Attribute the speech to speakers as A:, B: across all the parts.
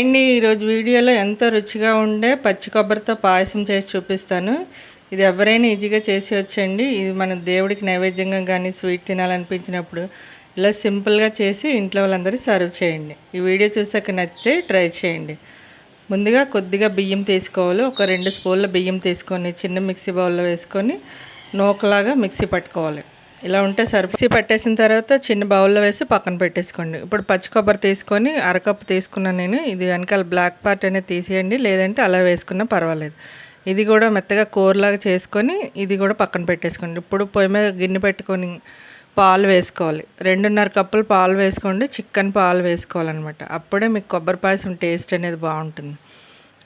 A: అండి ఈరోజు వీడియోలో ఎంతో రుచిగా ఉండే పచ్చి కొబ్బరితో పాయసం చేసి చూపిస్తాను. ఇది ఎవరైనా ఈజీగా చేసి వచ్చండి ఇది మన దేవుడికి నైవేద్యంగా కానీ స్వీట్ తినాలనిపించినప్పుడు ఇలా సింపుల్గా చేసి ఇంట్లో వాళ్ళందరూ సర్వ్ చేయండి. ఈ వీడియో చూసాక నచ్చితే ట్రై చేయండి. ముందుగా కొద్దిగా బియ్యం తీసుకోవాలి. ఒక రెండు స్పూన్ల బియ్యం తీసుకొని చిన్న మిక్సీ బౌల్లో వేసుకొని నూకలాగా మిక్సీ పట్టుకోవాలి. ఇలా ఉంటే సరిపి పట్టేసిన తర్వాత చిన్న బౌల్లో వేసి పక్కన పెట్టేసుకోండి. ఇప్పుడు పచ్చి కొబ్బరి తీసుకొని అరకప్పు తీసుకున్నాను నేను ఇది వెనకాల బ్లాక్ పార్ట్ అనేది తీసేయండి. లేదంటే అలా వేసుకున్నా పర్వాలేదు. ఇది కూడా మెత్తగా కూరలాగా చేసుకొని ఇది కూడా పక్కన పెట్టేసుకోండి. ఇప్పుడు పొయ్యి మీద గిన్నె పెట్టుకొని పాలు వేసుకోవాలి. రెండున్నర కప్పులు పాలు వేసుకోండి. చికెన్ పాలు వేసుకోవాలన్నమాట. అప్పుడే మీకు కొబ్బరి పాయసం టేస్ట్ అనేది బాగుంటుంది.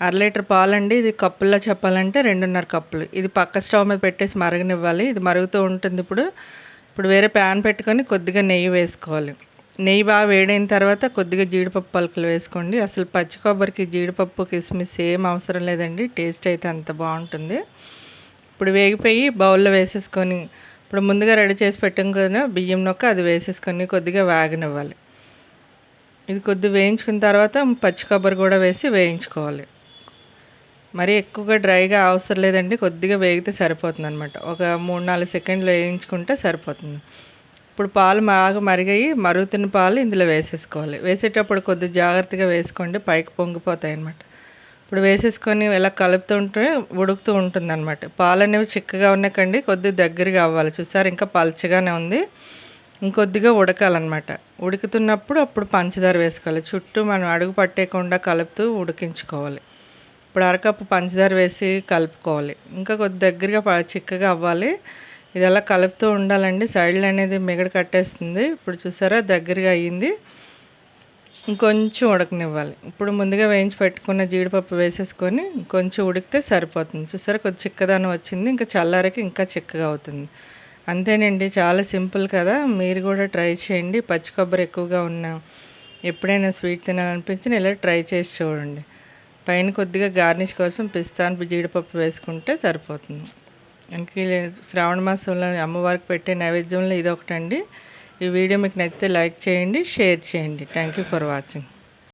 A: అర లీటర్ పాలండి. ఇది కప్పుల్లో చెప్పాలంటే రెండున్నర కప్పులు. ఇది పక్క స్టవ్ మీద పెట్టేసి మరగనివ్వాలి. ఇది మరుగుతూ ఉంటుంది ఇప్పుడు. ఇప్పుడు వేరే ప్యాన్ పెట్టుకొని కొద్దిగా నెయ్యి వేసుకోవాలి. నెయ్యి బాగా వేడైన తర్వాత కొద్దిగా జీడిపప్పు పలుకులు వేసుకోండి. అసలు పచ్చి కొబ్బరికి జీడిపప్పు కిస్మిస్ ఏం అవసరం లేదండి. టేస్ట్ అయితే అంత బాగుంటుంది. ఇప్పుడు వేగిపోయి బౌల్లో వేసేసుకొని ఇప్పుడు ముందుగా రెడీ చేసి పెట్టుకున్న కదా బియ్యం నొక్క అది వేసేసుకొని కొద్దిగా వేగనివ్వాలి. ఇది కొద్దిగా వేయించుకున్న తర్వాత పచ్చి కొబ్బరి కూడా వేసి వేయించుకోవాలి. మరీ ఎక్కువగా డ్రైగా అవసరం లేదండి. కొద్దిగా వేగితే సరిపోతుంది అనమాట ఒక మూడు నాలుగు సెకండ్లు వేయించుకుంటే సరిపోతుంది. ఇప్పుడు పాలు బాగా మరిగాయి. మరుగుతున్న పాలు ఇందులో వేసేసుకోవాలి. వేసేటప్పుడు కొద్దిగా జాగ్రత్తగా వేసుకోండి. పైకి పొంగిపోతాయి అనమాట ఇప్పుడు వేసేసుకొని ఇలా కలుపుతూ ఉంటే ఉడుకుతూ ఉంటుంది అనమాట పాలు అనేవి చిక్కగా ఉన్నాకండి. కొద్దిగా దగ్గరగా అవ్వాలి. చూసారు? ఇంకా పలచగానే ఉంది. ఇంకొద్దిగా ఉడకాలన్నమాట. ఉడుకుతున్నప్పుడు అప్పుడు పంచదార వేసుకోవాలి. చుట్టూ మనం అడుగు పట్టేయకుండా కలుపుతూ ఉడికించుకోవాలి. ఇప్పుడు అరకప్పు పంచదార వేసి కలుపుకోవాలి. ఇంకా కొద్ది దగ్గరగా చిక్కగా అవ్వాలి. ఇది అలా కలుపుతూ ఉండాలండి. సైడ్లు అనేది మిగడ కట్టేస్తుంది. ఇప్పుడు చూసారా? దగ్గరగా అయ్యింది. ఇంకొంచెం ఉడకనివ్వాలి. ఇప్పుడు ముందుగా వేయించి పెట్టుకున్న జీడిపప్పు వేసేసుకొని కొంచెం ఉడికితే సరిపోతుంది. చూసారా? కొద్ది చిక్కదనం వచ్చింది. ఇంకా చల్లారకి ఇంకా చిక్కగా అవుతుంది. అంతేనండి. చాలా సింపుల్ కదా. మీరు కూడా ట్రై చేయండి. పచ్చి కొబ్బరి ఎక్కువగా ఉన్న ఎప్పుడైనా స్వీట్ తినాలనిపించిన ఇలా ట్రై చేసి చూడండి. పైన కొద్దిగా గార్నిష్ కోసం పిస్తాను జీడిపప్పు వేసుకుంటే సరిపోతుంది. ఇంకే శ్రావణ మాసంలో అమ్మవారికి పెట్టే నైవేద్యంలో ఇది ఒకటండి ఈ వీడియో మీకు నచ్చితే లైక్ చేయండి షేర్ చేయండి. Thank you for watching.